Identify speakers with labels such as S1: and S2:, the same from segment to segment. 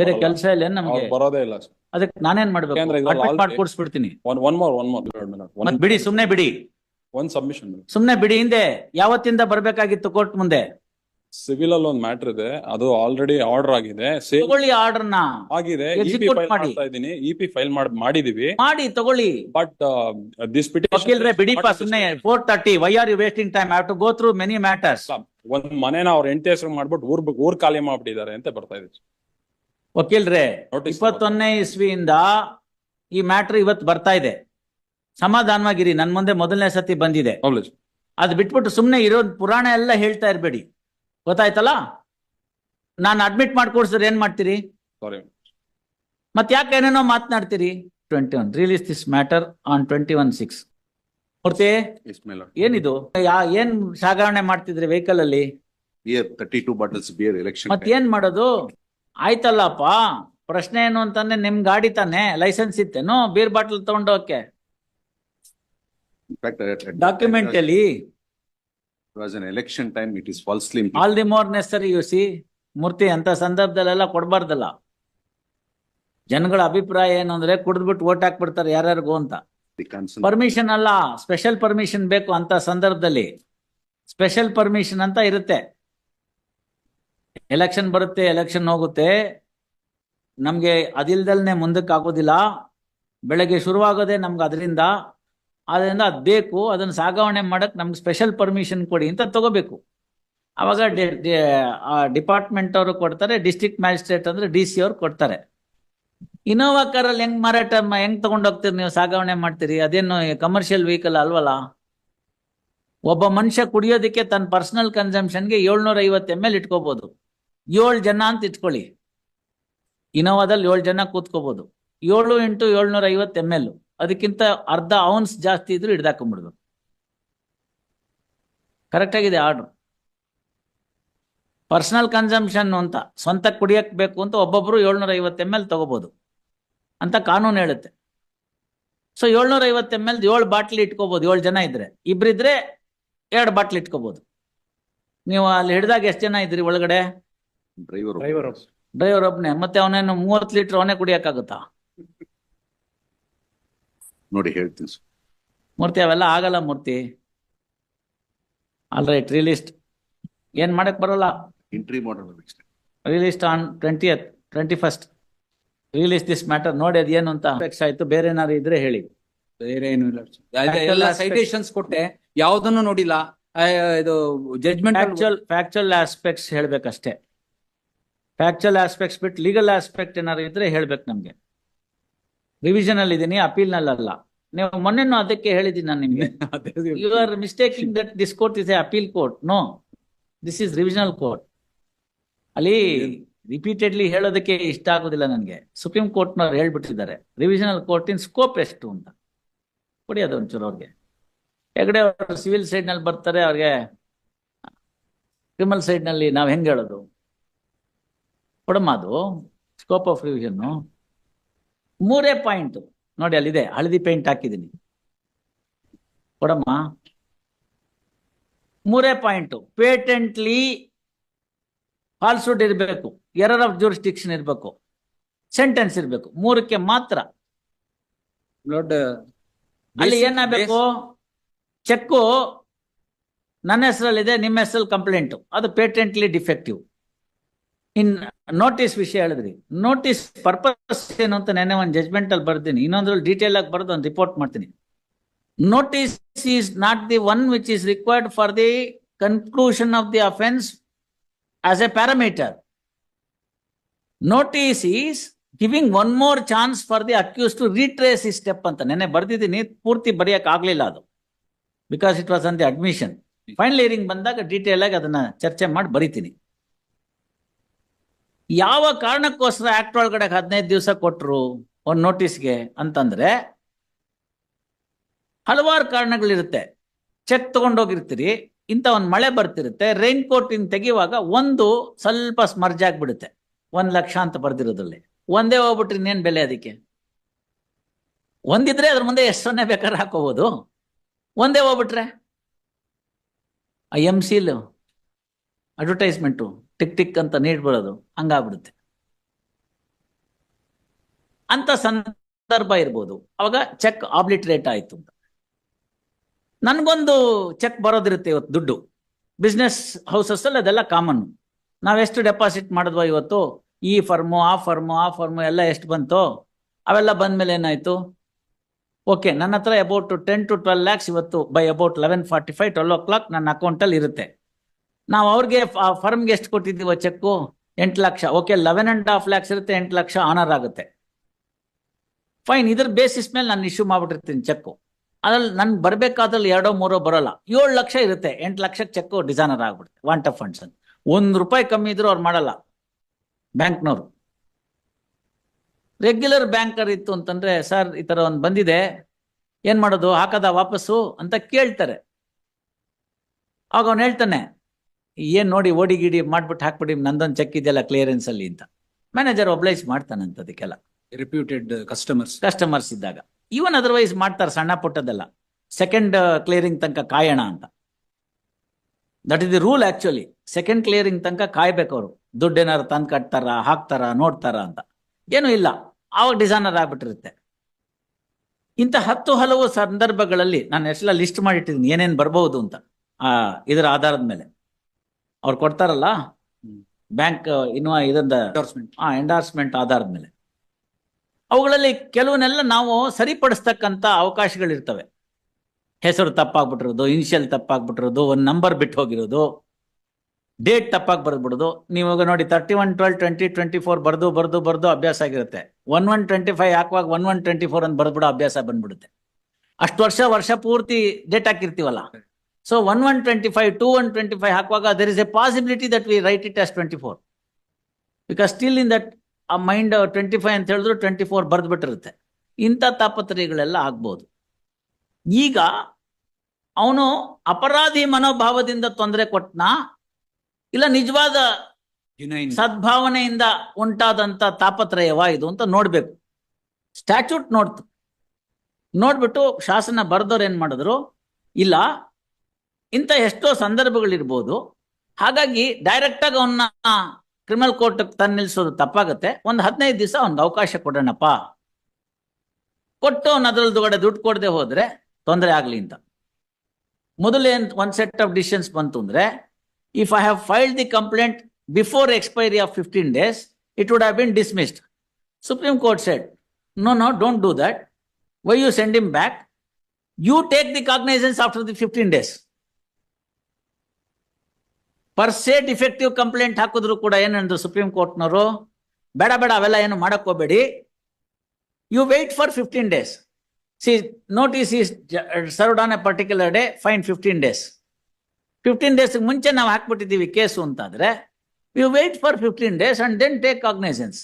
S1: ಬೇರೆ. ಕೆಲಸ ಇಲ್ಲ ನಮ್ಗೆ
S2: ಬರೋದೇ ಇಲ್ಲ.
S1: ಅದಕ್ಕೆ ನಾನೇನ್ ಮಾಡ್ಬೇಕು? ಮಾಡಿ
S2: ಒನ್ ಮೋರ್ ಒನ್ ಮೋರ್
S1: ಮತ್ ಬಿಡಿ ಸುಮ್ನೆ ಬಿಡಿ.
S2: ಒಂದ್ ಸಬ್ಮಿಷನ್
S1: ಸುಮ್ನೆ ಬಿಡಿ ಹಿಂದೆ ಯಾವತ್ತಿಂದ ಬರ್ಬೇಕಾಗಿತ್ತು ಕೋರ್ಟ್ ಮುಂದೆ?
S2: ಸಿವಿಲ್ ಅಲ್ಲಿ ಒಂದು ಮ್ಯಾಟರ್ ಇದೆ. ಅದು ಆಲ್ರೆಡಿ ಆರ್ಡರ್ ಆಗಿದೆ.
S1: ತಗೊಳ್ಳಿ ಆರ್ಡರ್ನ.
S2: ಆಗಿದೆ.
S1: ಇಪಿ
S2: ಫೈಲ್
S1: ಮಾಡಿ.
S2: ಮಾಡ್ತಾ ಇದೀನಿ ಇ ಫೈಲ್ ಮಾಡಿದೀವಿ.
S1: ಮಾಡಿ ತಗೊಳ್ಳಿ.
S2: ಬಟ್ ದಿಸ್
S1: ವಕೀಲ್ರೆ ಬಿಡಿಪ್ಪ ಸುಮ್ನೆ four thirty why are you wasting time have to go through many matters
S2: ಒಂದ್ ಮನೆನ ಅವ್ರ ಹೆಂಡತಿ ಹೆಸರು ಮಾಡ್ಬಿಟ್ಟು ಊರ್ ಊರ್ ಖಾಲಿ ಮಾಡ್ಬಿಟ್ಟಿದ್ದಾರೆ ಅಂತ ಬರ್ತಾ ಇದೆ.
S1: ವಕೀಲ್ರೆ ಇಪ್ಪತ್ತೊಂದನೇ ಇಸ್ವಿಯಿಂದ ಈ ಮ್ಯಾಟ್ರ್ ಇವತ್ತು ಬರ್ತಾ ಇದೆ. ಸಮಾಧಾನವಾಗಿರಿ ನನ್ ಮುಂದೆ ಮೊದಲನೇ ಸತಿ ಬಂದಿದೆ. ಅದು ಬಿಟ್ಬಿಟ್ಟು ಸುಮ್ನೆ ಇರೋ ಪುರಾಣ ಎಲ್ಲ ಹೇಳ್ತಾ ಇರ್ಬೇಡಿ. ಗೊತ್ತಾಯ್ತಲ್ಲ? ನಾನು ಅಡ್ಮಿಟ್ ಮಾಡ್ಕೊಡ್ಸ್ರಿ ಕೊಡ್ಸಿದ್ರೆ ಏನ್ ಮಾಡ್ತೀರಿ. ಮತ್ ಯಾಕೆ ಏನೇನೋ ಮಾತನಾಡ್ತೀರಿ? Twenty one release this matter on twenty one six Murthy
S3: lord.
S1: ಏನಿದು? ಯಾ ಏನ್ ಸಾಗರಣೆ ಮಾಡ್ತಿದ್ರಿ ವೆಹಿಕಲ್ ಅಲ್ಲಿ?
S3: Beer, thirty-two bottles beer, election.
S1: ಮತ್ ಏನ್ ಮಾಡೋದು? ಆಯ್ತಲ್ಲಪ್ಪ? ಪ್ರಶ್ನೆ ಏನು ಅಂತಂದ್ರೆ ನಿಮ್ ಗಾಡಿ ತಾನೆ ಲೈಸೆನ್ಸ್ ಇತ್ತೇನು ಬೀರ್ ಬಾಟಲ್ ತಗೊಂಡೋಕೆ ಡಾಕ್ಯುಮೆಂಟ್ ಅಲ್ಲಿ?
S3: Election time it is implicated.
S1: All the more necessary you see Murthy ಅಂತ ಸಂದರ್ಭದಲ್ಲೆಲ್ಲ ಕೊಡಬಾರ್ದಲ್ಲ. ಜನಗಳ ಅಭಿಪ್ರಾಯ ಏನು ಅಂದ್ರೆ ಕುಡಿದ್ಬಿಟ್ಟು ಓಟ್ ಹಾಕ್ಬಿಡ್ತಾರೆ ಯಾರ್ಯಾರಿಗೂ ಅಂತ. ಪರ್ಮಿಷನ್ ಅಲ್ಲ ಸ್ಪೆಷಲ್ ಪರ್ಮಿಷನ್ ಬೇಕು ಅಂತ ಸಂದರ್ಭದಲ್ಲಿ. ಸ್ಪೆಷಲ್ ಪರ್ಮಿಷನ್ ಅಂತ ಇರುತ್ತೆ. ಎಲೆಕ್ಷನ್ ಬರುತ್ತೆ ಎಲೆಕ್ಷನ್ ಹೋಗುತ್ತೆ. ನಮಗೆ ಅದಿಲ್ದಲ್ನೆ ಮುಂದಕ್ಕೆ ಆಗೋದಿಲ್ಲ. ಬೆಳಗ್ಗೆ ಶುರುವಾಗೋದೇ ನಮ್ಗೆ ಅದರಿಂದ. ಅದರಿಂದ ಅದು ಬೇಕು, ಅದನ್ನು ಸಾಗಾವಣೆ ಮಾಡಕ್ ನಮ್ಗೆ ಸ್ಪೆಷಲ್ ಪರ್ಮಿಷನ್ ಕೊಡಿ ಅಂತ ತಗೋಬೇಕು. ಆವಾಗ ಡಿಪಾರ್ಟ್ಮೆಂಟ್ ಅವರು ಕೊಡ್ತಾರೆ ಡಿಸ್ಟ್ರಿಕ್ಟ್ ಮ್ಯಾಜಿಸ್ಟ್ರೇಟ್ ಅಂದ್ರೆ ಡಿ ಸಿ ಅವ್ರು ಕೊಡ್ತಾರೆ. ಇನೋವಾ ಕಾರಲ್ಲಿ ಹೆಂಗ್ ಮಾರಾಟ ಹೆಂಗ್ ತಗೊಂಡೋಗ್ತೀರಿ ನೀವು ಸಾಗಾವಣೆ ಮಾಡ್ತೀರಿ? ಅದೇನು ಕಮರ್ಷಿಯಲ್ ವೆಹಿಕಲ್ ಅಲ್ವಲ್ಲ? ಒಬ್ಬ ಮನುಷ್ಯ ಕುಡಿಯೋದಕ್ಕೆ ತನ್ನ ಪರ್ಸನಲ್ ಕನ್ಸಂಪ್ಷನ್ಗೆ ಏಳ್ನೂರ ಐವತ್ತು ಎಂ ಎಲ್ ಇಟ್ಕೋಬಹುದು ಏಳು ಜನ ಅಂತ ಇಟ್ಕೊಳ್ಳಿ. ಇನೋವಾದಲ್ಲಿ ಏಳು ಜನ ಕೂತ್ಕೋಬಹುದು ಏಳು ಇಂಟು ಏಳ್ನೂರ ಐವತ್ತು ಎಂ ಎಲ್ ಅದಕ್ಕಿಂತ ಅರ್ಧ ಔನ್ಸ್ ಜಾಸ್ತಿ ಇದ್ರು ಹಿಡ್ದಾಕೊಂಡ್ಬಿಡ್ಬೇಕು. ಕರೆಕ್ಟ್ ಆಗಿದೆ ಆರ್ಡರ್ ಪರ್ಸನಲ್ ಕನ್ಸಂಪ್ಷನ್ ಅಂತ, ಸ್ವಂತ ಕುಡಿಯಕ್ ಬೇಕು ಅಂತ ಒಬ್ಬೊಬ್ರು ಏಳ್ನೂರ ಐವತ್ತು ಎಂ ಎಲ್ ತಗೋಬಹುದು ಅಂತ ಕಾನೂನು ಹೇಳುತ್ತೆ. ಸೊ ಏಳ್ನೂರ ಐವತ್ತು ಎಂ ಎಲ್ ಏಳು ಬಾಟ್ಲಿ ಇಟ್ಕೋಬಹುದು ಏಳು ಜನ ಇದ್ರೆ. ಇಬ್ರಿದ್ರೆ ಎರಡು ಬಾಟ್ಲಿ ಇಟ್ಕೋಬಹುದು ನೀವು ಅಲ್ಲಿ ಹಿಡಿದಾಗ ಎಷ್ಟು ಜನ ಇದ್ರಿ ಒಳಗಡೆ?
S2: ಡ್ರೈವರ್
S1: ಡ್ರೈವರ್ ಒಬ್ನೇ. ಮತ್ತೆ ಅವನೇನು ಮೂವತ್ ಲೀಟರ್ ಅವನೇ ಕುಡಿಯಕ್ಕಾಗುತ್ತಾ?
S3: ನೋಡಿ ಹೇಳ್ತೀನಿ.
S1: ಮೂರ್ತಿ ಅವೆಲ್ಲ ಆಗಲ್ಲ ಮೂರ್ತಿ. ಆಲ್ ರೈಟ್ ರಿಲೀಸ್ಟ್ ಏನ್ ಮಾಡಕ್ ಬರಲ್ಲ?
S3: ಎಂಟ್ರಿ ಮಾಡೋಣ
S1: released on twentieth twenty first release this matter ನೋಡಿ ಅದೇನು ಅಂತ. ಅಪೇಕ್ಷೆ ಆಯ್ತು. ಬೇರೆ ಏನಾದ್ರು ಇದ್ರೆ ಹೇಳಿ.
S4: ಬೇರೆ ಏನು ಇಲ್ಲ ಅದೇ ಎಲ್ಲ ಸೈಟೇಷನ್ಸ್ ಕೊಟ್ಟೆ. ಯಾವ್ದನ್ನು ನೋಡಿಲ್ಲ. ಆ, ಇದು ಜಡ್ಜ್ಮೆಂಟ್
S1: ಫ್ಯಾಕ್ಚುಯಲ್ ಫ್ಯಾಕ್ಚುಯಲ್ ಆಸ್ಪೆಕ್ಟ್ಸ್ ಹೇಳ್ಬೇಕಷ್ಟೇ. ಫ್ಯಾಕ್ಚುಯಲ್ ಆಸ್ಪೆಕ್ಟ್ಸ್ ಬಿಟ್ಟು ಲೀಗಲ್ ಆಸ್ಪೆಕ್ಟ್ ಏನಾದ್ರು ಇದ್ರೆ ಹೇಳ್ಬೇಕು ನಮ್ಗೆ. ರಿವಿಷನ್ ಅಲ್ಲಿ ಇದೀನಿ ಅಪೀಲ್ನಲ್ಲಿ ಅಲ್ಲ ನೀವು ಮೊನ್ನೆನೂ ಅದಕ್ಕೆ ಹೇಳಿದ್ದೀನಿ ನಾನು ನಿಮ್ಗೆ. You are mistaking that this court is a appeal court no this is revisional court ಅಲ್ಲಿ ರಿಪೀಟೆಡ್ಲಿ ಹೇಳೋದಕ್ಕೆ ಇಷ್ಟ ಆಗೋದಿಲ್ಲ ನನಗೆ. ಸುಪ್ರೀಂ ಕೋರ್ಟ್ನವ್ರು ಹೇಳ್ಬಿಟ್ಟಿದ್ದಾರೆ. ರಿವಿಷನಲ್ ಕೋರ್ಟಿನ ಸ್ಕೋಪ್ ಎಷ್ಟು ಅಂತ. ಕೊಡಿ ಅದು ಒಂಚೂರು ಅವ್ರಿಗೆ. ಹೆಗಡೆ ಅವರು ಸಿವಿಲ್ ಸೈಡ್ನಲ್ಲಿ ಬರ್ತಾರೆ ಅವ್ರಿಗೆ ಕ್ರಿಮಿನಲ್ ಸೈಡ್ನಲ್ಲಿ ನಾವು ಹೆಂಗ್ ಹೇಳೋದು? ಕೊಡಮ್ಮ ಅದು ಸ್ಕೋಪ್ ಆಫ್ ರಿವಿಷನ್ ಮೂರೇ ಪಾಯಿಂಟ್ ನೋಡಿ ಅಲ್ಲಿದೆ ಹಳದಿ ಪೇಂಟ್ ಹಾಕಿದ್ದೀನಿ. ಕೊಡಮ್ಮ. ಮೂರೇ ಪಾಯಿಂಟು ಪೇಟೆಂಟ್ಲಿ ಫಾಲ್ಸ್ಹುಡ್ ಇರಬೇಕು ಎರರ್ ಆಫ್ ಜೂರಿಸ್ಟಿಕ್ಷನ್ ಇರಬೇಕು ಸೆಂಟೆನ್ಸ್ ಇರಬೇಕು ಮೂರಕ್ಕೆ ಮಾತ್ರ. ಅಲ್ಲಿ ಏನಾಗಬೇಕು? ಚೆಕ್ಕು ನನ್ನ ಹೆಸರಲ್ಲಿದೆ ನಿಮ್ಮ ಹೆಸರಲ್ಲಿ ಕಂಪ್ಲೇಂಟ್ ಅದು ಪೇಟೆಂಟ್ಲಿ ಡಿಫೆಕ್ಟಿವ್ ಇನ್ ನೋಟಿಸ್ ವಿಷಯ ಹೇಳಿದ್ರಿ. ನೋಟಿಸ್ ಪರ್ಪಸ್ ಏನು ಅಂತ ನೆನೆ ಒಂದು ಜಜ್ಮೆಂಟ್ ಅಲ್ಲಿ ಬರ್ತೀನಿ ಇನ್ನೊಂದ್ರಲ್ಲಿ ಡೀಟೇಲ್ ಆಗಿ ಬರೆದು ಒಂದು ರಿಪೋರ್ಟ್ ಮಾಡ್ತೀನಿ. Notice is not the one which is required for the conclusion of the offence as a parameter notice is giving one more chance for the accused to retrace ಈ step ಅಂತ. ನೆನೆ ಬರ್ದಿದ್ದೀನಿ, ಪೂರ್ತಿ ಬರೆಯಕ್ ಆಗ್ಲಿಲ್ಲ ಅದು. Because it was on the admission final hearing ಬಂದಾಗ detail ಆಗಿ ಅದನ್ನ ಚರ್ಚೆ ಮಾಡಿ ಬರಿತೀನಿ. ಯಾವ ಕಾರಣಕ್ಕೋಸ್ಕರ ಆಕ್ಟ್ ಒಳಗಡೆ ಹದಿನೈದು ದಿವಸ ಕೊಟ್ರು ಒಂದು ನೋಟಿಸ್ಗೆ ಅಂತಂದ್ರೆ ಹಲವಾರು ಕಾರಣಗಳಿರುತ್ತೆ. ಚೆಕ್ ತಗೊಂಡೋಗಿರ್ತೀರಿ, ಇಂಥ ಒಂದು ಮಳೆ ಬರ್ತಿರುತ್ತೆ ರೈನ್ ಕೋಟ್ ತೆಗೆಯುವಾಗ ಒಂದು ಸ್ವಲ್ಪ ಸ್ಮರ್ಜ್ ಆಗ್ಬಿಡುತ್ತೆ. ಒಂದ್ ಲಕ್ಷ ಅಂತ ಬರ್ದಿರೋದ್ರಲ್ಲಿ. ಒಂದೇ ಹೋಗ್ಬಿಟ್ರೆ ಇನ್ನೇನ್ ಬೆಲೆ ಅದಕ್ಕೆ? ಒಂದಿದ್ರೆ ಅದ್ರ ಮುಂದೆ ಎಷ್ಟು ಸೊನ್ನೆ ಬೇಕಾದ್ರೆ ಹಾಕೋಬಹುದು ಒಂದೇ ಹೋಗ್ಬಿಟ್ರೆ? ಆ ಎಂ ಸಿಲ್ ಅಡ್ವರ್ಟೈಸ್ಮೆಂಟು ಟಿಕ್ ಟಿಕ್ ಅಂತ ನೀಟ್ ಬರೋದು, ಹಂಗಾಗ್ಬಿಡುತ್ತೆ. ಅಂತ ಸಂದರ್ಭ ಇರ್ಬೋದು. ಅವಾಗ ಚೆಕ್ ಆಬ್ಲಿಟ್ರೇಟ್ ಆಯ್ತು ಅಂತ. ನನ್ಗೊಂದು ಚೆಕ್ ಬರೋದಿರುತ್ತೆ ಇವತ್ತು ದುಡ್ಡು. ಬಿಸ್ನೆಸ್ ಹೌಸಸ್ ಅಲ್ಲಿ ಅದೆಲ್ಲ ಕಾಮನ್ ನಾವೆಷ್ಟು ಡೆಪಾಸಿಟ್ ಮಾಡಿದ್ವೋ ಇವತ್ತು? ಈ ಫರ್ಮು, ಆ ಫರ್ಮು ಆ ಫರ್ಮು ಎಲ್ಲ ಎಷ್ಟು ಬಂತು? ಅವೆಲ್ಲ ಬಂದ್ಮೇಲೆ ಏನಾಯ್ತು? ಓಕೆ, ನನ್ನ ಹತ್ರ about ten to twelve lakhs ಇವತ್ತು by about eleven forty five twelve o'clock ನನ್ನ ಅಕೌಂಟಲ್ಲಿ ಇರುತ್ತೆ. ನಾವು ಅವ್ರಿಗೆ ಫರ್ಮ್ಗೆ ಎಷ್ಟು ಕೊಟ್ಟಿದ್ದೀವೋ ಚೆಕ್ಕು, ಎಂಟು lakh. Okay, eleven and half lakhs ಇರುತ್ತೆ, ಎಂಟು ಲಕ್ಷ ಆನರ್ ಆಗುತ್ತೆ. ಫೈನ್ ಇದ್ರ ಬೇಸಿಸ್ ಮೇಲೆ ನಾನು ಇಶ್ಯೂ ಮಾಡ್ಬಿಟ್ಟಿರ್ತೀನಿ ಚೆಕ್ಕು. ಅದ್ರಲ್ಲಿ ನನ್ಗೆ ಬರ್ಬೇಕಾದ್ರಲ್ಲಿ ಎರಡೋ ಮೂರೋ ಬರೋಲ್ಲ. ಏಳು ಲಕ್ಷ ಇರುತ್ತೆ, ಎಂಟು ಲಕ್ಷಕ್ಕೆ ಚೆಕ್ಕು ಡಿಸೈನರ್ ಆಗ್ಬಿಡುತ್ತೆ ವಾಂಟ್ ಆಫ್ ಫಂಡ್ಸ್ ಅಂತ ಒಂದು ರೂಪಾಯಿ ಕಮ್ಮಿ ಇದ್ರು ಅವ್ರು ಮಾಡಲ್ಲ, ಬ್ಯಾಂಕ್ನವರು. ರೆಗ್ಯುಲರ್ ಬ್ಯಾಂಕರ್ ಇತ್ತು ಅಂತಂದ್ರೆ, ಸರ್, ಈ ತರ ಒಂದು ಬಂದಿದೆ, ಏನ್ ಮಾಡೋದು, ಹಾಕದ ವಾಪಸ್ಸು? ಅಂತ ಕೇಳ್ತಾರೆ. ಆಗ ಅವ್ನು ಹೇಳ್ತಾನೆ ಏನ್ ನೋಡಿ ಓಡಿ ಗಿಡಿ ಮಾಡ್ಬಿಟ್ಟು ಹಾಕ್ಬಿಡಿ ನಂದೊಂದು ಚೆಕ್ ಇದೆಯಲ್ಲ ಕ್ಲಿಯರೆನ್ಸ್ ಅಲ್ಲಿ ಅಂತ. ಮ್ಯಾನೇಜರ್ ಒಬ್ಲೈಸ್ ಮಾಡ್ತಾನಂತ ಅದಕ್ಕೆಲ್ಲ.
S4: ರೆಪ್ಯೂಟೆಡ್ ಕಸ್ಟಮರ್ಸ್
S1: ಕಸ್ಟಮರ್ಸ್ ಇದ್ದಾಗ. ಈವನ್ ಅದರ್ವೈಸ್ ಮಾಡ್ತಾರೆ ಸಣ್ಣ ಪುಟ್ಟದೆಲ್ಲ ಸೆಕೆಂಡ್ ಕ್ಲಿಯರಿಂಗ್ ತನಕ ಕಾಯೋಣ ಅಂತ. That is the rule actually second clearing ತನಕ ಕಾಯ್ಬೇಕು ಅವರು. ದುಡ್ಡು ಏನಾರು ತಂದು ಕಟ್ತಾರ ಹಾಕ್ತಾರ ನೋಡ್ತಾರ ಅಂತ. ಏನು ಇಲ್ಲ. ಆವಾಗ ಡಿಸೈನರ್ ಆಗ್ಬಿಟ್ಟಿರುತ್ತೆ. ಇಂಥ ಹತ್ತು ಹಲವು ಸಂದರ್ಭಗಳಲ್ಲಿ ನಾನು ಎಷ್ಟೆಲ್ಲ ಲಿಸ್ಟ್ ಮಾಡಿಟ್ಟಿದ್ದೀನಿ ಏನೇನು ಬರ್ಬಹುದು ಅಂತ. ಆ ಇದರ ಆಧಾರದ ಮೇಲೆ. ಅವ್ರು ಕೊಡ್ತಾರಲ್ಲ? ಬ್ಯಾಂಕ್ ಇನ್ನು ಇದೊಂದು ಆ ಎಂಡಾರ್ಸ್ಮೆಂಟ್ ಆಧಾರದ ಮೇಲೆ. ಅವುಗಳಲ್ಲಿ ಕೆಲವನ್ನೆಲ್ಲ ನಾವು ಸರಿಪಡಿಸ್ತಕ್ಕಂಥ ಅವಕಾಶಗಳಿರ್ತವೆ. ಹೆಸರು ತಪ್ಪಾಗ್ಬಿಟ್ಟಿರೋದು ಇನಿಷಿಯಲ್ ತಪ್ಪಾಗ್ಬಿಟ್ಟಿರೋದು ಒಂದು ನಂಬರ್ ಬಿಟ್ಟು ಹೋಗಿರೋದು ಡೇಟ್ ತಪ್ಪಾಗಿ ಬರೆದ್ಬಿಡೋದು. ನೀವು ಇವಾಗ ನೋಡಿ thirty one twelve twenty twenty four ಬರೆದು ಬರೆದು ಬರೆದು ಅಭ್ಯಾಸ ಆಗಿರುತ್ತೆ. ಒನ್ ಒನ್ ಟ್ವೆಂಟಿ ಫೈವ್ ಹಾಕುವಾಗ ಒನ್ ಒನ್ ಟ್ವೆಂಟಿ ಫೋರ್ ಅಂತ ಬರೆದ್ಬಿಡೋ ಅಭ್ಯಾಸ ಬಂದ್ಬಿಡುತ್ತೆ. ಅಷ್ಟು ವರ್ಷ ವರ್ಷ ಪೂರ್ತಿ date ಹಾಕಿರ್ತೀವಲ್ಲ? So one one twenty five two one twenty five ಹಾಕುವಾಗ there is a possibility that we write it as twenty four because still in that ah mind twenty five ಅಂತ ಹೇಳಿದ್ರು ಟ್ವೆಂಟಿ ಫೋರ್ ಬರೆದ್ಬಿಟ್ಟಿರುತ್ತೆ ಇಂಥ ತಾಪತ್ರಯಗಳೆಲ್ಲ ಆಗ್ಬೋದು. ಈಗ ಅವನು ಅಪರಾಧಿ ಮನೋಭಾವದಿಂದ ತೊಂದರೆ ಕೊಟ್ನಾ? ಇಲ್ಲ ನಿಜವಾದ ಸದ್ಭಾವನೆಯಿಂದ ಉಂಟಾದಂತ ತಾಪತ್ರಯವ ಇದು ಅಂತ ನೋಡ್ಬೇಕು. ಸ್ಟ್ಯಾಚ್ಯೂಟ್ ನೋಡ್ತು. ನೋಡ್ಬಿಟ್ಟು ಶಾಸನ ಬರೆದವ್ರು ಏನ್ ಮಾಡಿದ್ರು? ಇಲ್ಲ ಇಂಥ ಎಷ್ಟೋ ಸಂದರ್ಭಗಳಿರ್ಬೋದು ಹಾಗಾಗಿ ಡೈರೆಕ್ಟ್ ಆಗಿ ಅವನ್ನ ಕ್ರಿಮಿನಲ್ ಕೋರ್ಟ್ ತಂದು ನಿಲ್ಸೋದು ತಪ್ಪಾಗತ್ತೆ ಒಂದು ಹದಿನೈದು ದಿವಸ ಅವ್ನಿಗೆ ಅವಕಾಶ ಕೊಡೋಣಪ್ಪ ಕೊಟ್ಟು ಅವ್ನ ಅದ್ರಲ್ದುಗಡೆ ದುಡ್ಡು ಕೊಡದೆ ಹೋದ್ರೆ ತೊಂದರೆ ಆಗ್ಲಿ ಅಂತ ಮೊದಲೇನ್ ಒಂದ್ ಸೆಟ್ ಆಫ್ ಡಿಸಿಷನ್ಸ್ ಬಂತು ಅಂದ್ರೆ if I have filed the complaint before expiry of 15 days, it would have been dismissed. Supreme Court said, no, no, don't do that. Why you send him back? You take the cognizance after the 15 days. Per se defective complaint ಹಾಕಿದ್ರು ಕೂಡ ಏನಂದ್ರು supreme ಕೋರ್ಟ್ನವರು ಬೇಡ ಬೇಡ, ಅವೆಲ್ಲ ಏನು ಹೋಗ್ಬೇಡಿ you wait for fifteen days see notice is served on a particular day fine fifteen days fifteen days ಮುಂಚೆ ನಾವು ಹಾಕ್ಬಿಟ್ಟಿದ್ದೀವಿ ಕೇಸು ಅಂತಾದರೆ you wait for fifteen days and then take cognizance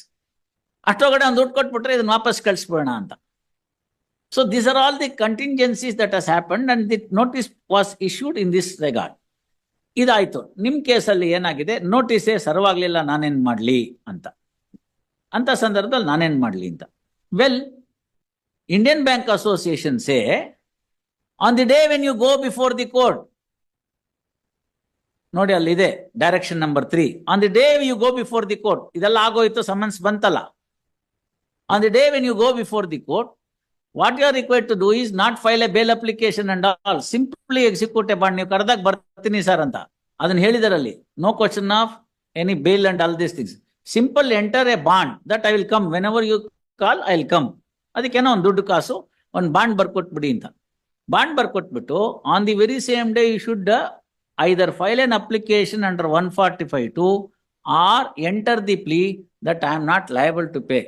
S1: ಅಷ್ಟೊಳಗಡೆ ಒಂದು ದುಡ್ಡು ಕೊಟ್ಬಿಟ್ರೆ ಇದನ್ನ ವಾಪಸ್ ಕಳಿಸ್ಬಿಡೋಣ ಅಂತ. So these are all the contingencies that has happen and the notice was issued in this regard ಇದಾಯ್ತು. ನಿಮ್ ಕೇಸಲ್ಲಿ ಏನಾಗಿದೆ? ನೋಟಿಸೇ ಸರ್ವಾಗ್ಲಿಲ್ಲ, ನಾನೇನ್ ಮಾಡ್ಲಿ ಅಂತ. ಅಂತ ಸಂದರ್ಭದಲ್ಲಿ ನಾನೇನ್ ಮಾಡ್ಲಿ ಅಂತ. Well Indian bank association say on the day when you go before the court ನೋಡಿ ಅಲ್ಲಿ ಇದೆ direction number three on the day you go before the court ಇದೆಲ್ಲ ಆಗೋಯ್ತು ಸಮನ್ಸ್ ಬಂತಲ್ಲ. On the day when you go before the court what you are required to do is not file a bail application and all simply execute a bond ನೀವು ಕರೆದಾಗ ಬರ್ತೀನಿ sir ಅಂತ. ಅದನ್ನ ಹೇಳಿದಾರಲ್ಲಿ no question of any bail and all this things simple enter a bond that I will come when ever you call I will come ಅದಕ್ಕೇನೋ ಒಂದು ದುಡ್ಡು ಕಾಸು, ಒಂದು bond ಬರ್ಕೊಟ್ಬಿಡಿ ಅಂತ. Bond ಬರ್ಕೊಟ್ಬಿಟ್ಟು on the very same day you should either file an application under 145 or enter the plea that I am not liable to pay.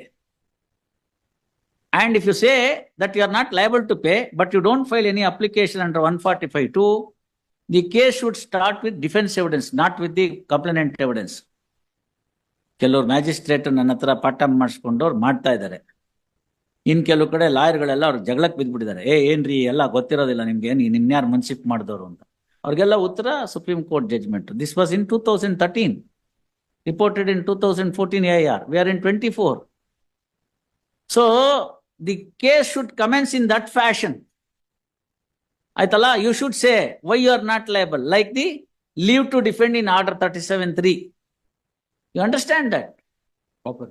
S1: And if you say that you are not liable to pay, but you don't file any application under 145 the case should start with defense evidence, not with the complainant evidence. ಕೆಲವರು magistrate ನನ್ನ ಹತ್ರ ಪಾಠ ಮಾಡಿಸ್ಕೊಂಡು ಅವ್ರು ಮಾಡ್ತಾ ಇದ್ದಾರೆ. ಇನ್ ಕೆಲವು ಕಡೆ ಲಾಯರ್ಗಳೆಲ್ಲ ಅವ್ರು ಜಗಳಕ್ಕೆ ಬಿದ್ದ್ಬಿಟ್ಟಿದ್ದಾರೆ ಏ ಏನ್ರಿ ಎಲ್ಲ ಗೊತ್ತಿರೋದಿಲ್ಲ ನಿಮ್ಗೆ ನಿಮ್ನ್ಯಾರು ಮನ್ಸಿಪ್ ಮಾಡಿದವರು ಅಂತ. ಅವ್ರಿಗೆಲ್ಲ ಉತ್ತರ supreme court judgement this was in two thousand thirteen reported in two thousand fourteen A R V R in twenty four so the case should commence in that fashion ಆಯ್ತಲ್ಲ? You should say why you are not liable like the leave to defend in order thirty seven three you understand that
S4: proper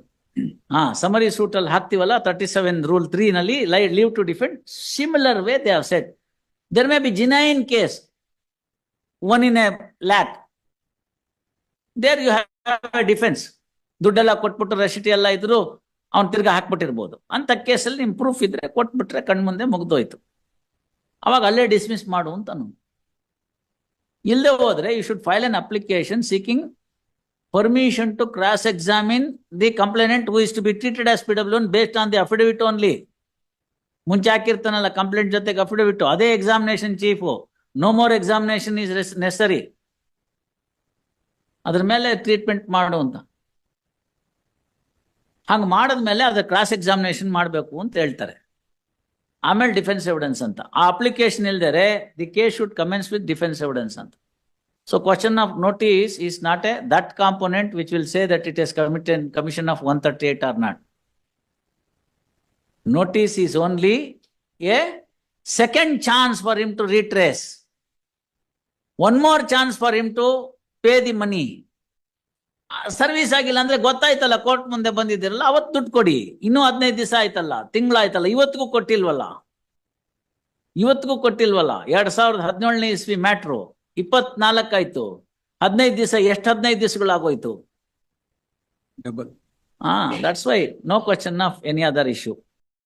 S1: ಹಾ summary suit ಅಲ್ಲಿ ಹಾಕ್ತಿವಲ್ಲ? Thirty seven rule three ನಲ್ಲಿ leave to defend similar way they have set there may be genuine case one in a lakh there you have a defence ದುಡ್ಡೆಲ್ಲ ಕೊಟ್ಬಿಟ್ಟು ರೆಸಿಟಿ ಎಲ್ಲ ಇದ್ರು ಅವ್ನ್ ತಿರ್ಗಾ ಹಾಕ್ಬಿಟ್ಟಿರ್ಬೋದು. ಅಂತ ಕೇಸಲ್ಲಿ ನಿಮ್ಮ ಪ್ರೂಫ್ ಇದ್ರೆ ಕೊಟ್ಬಿಟ್ರೆ ಕಣ್ಮುಂದೆ ಮುಗ್ದೋಯ್ತು. ಅವಾಗ ಅಲ್ಲೇ ಡಿಸ್ಮಿಸ್ ಮಾಡು ಅಂತನು ಇಲ್ಲದೆ ಹೋದ್ರೆ you should file an application seeking permission to cross examine the the who is to be treated as as PW based on the affidavit only ಮುಂಚೆ ಹಾಕಿರ್ತಾನಲ್ಲ ಕಂಪ್ಲೇಂಟ್ ಜೊತೆಗೆ ಅಫಿಡವಿಟ್ ಅದೇ examination chief no more examination is necessary ಅದ್ರ ಮೇಲೆ treatment ಮಾಡು ಅಂತ. ಹಂಗೆ ಮಾಡಿದ ಮೇಲೆ ಅದು ಕ್ರಾಸ್ ಎಕ್ಸಾಮಿನೇಷನ್ ಮಾಡಬೇಕು ಅಂತ ಹೇಳ್ತಾರೆ. ಆಮೇಲೆ ಡಿಫೆನ್ಸ್ ಎವಿಡೆನ್ಸ್ ಅಂತ. ಆ application ಇಲ್ದರೆ the case should commence with defence evidence ಅಂತ. So question of notice is not a that component which will say that it is committed commission of one thirty eight or not notice is only a second chance for him to retrace one more chance for him to pay the money service ಆಗಿಲ್ಲ ಅಂದ್ರೆ ಗೊತ್ತಾಯ್ತಲ್ಲ court ಮುಂದೆ ಬಂದಿದ್ದೀರಲ್ಲ ಅವತ್ತು ದುಡ್ಡು ಕೊಡಿ. ಇನ್ನೂ ಹದಿನೈದು ದಿವಸ ಆಯ್ತಲ್ಲ ತಿಂಗಳಾಯ್ತಲ್ಲ ಇವತ್ತಿಗೂ ಕೊಟ್ಟಿಲ್ವಲ್ಲ? ಇವತ್ತಿಗೂ ಕೊಟ್ಟಿಲ್ವಲ್ಲ? ಎರಡ್ ಸಾವಿರದ ಹದಿನೇಳನೇ ಇಸ್ವಿ ಮ್ಯಾಟ್ರು ಇಪ್ಪತ್ನಾಲ್ಕಾಯ್ತು ಹದಿನೈದು ದಿವಸ ಎಷ್ಟು ಹದಿನೈದು ದಿವಸಗಳಾಗೋಯ್ತು?
S3: ಡಬಲ್
S1: ಹಾ that's why no question of any other issue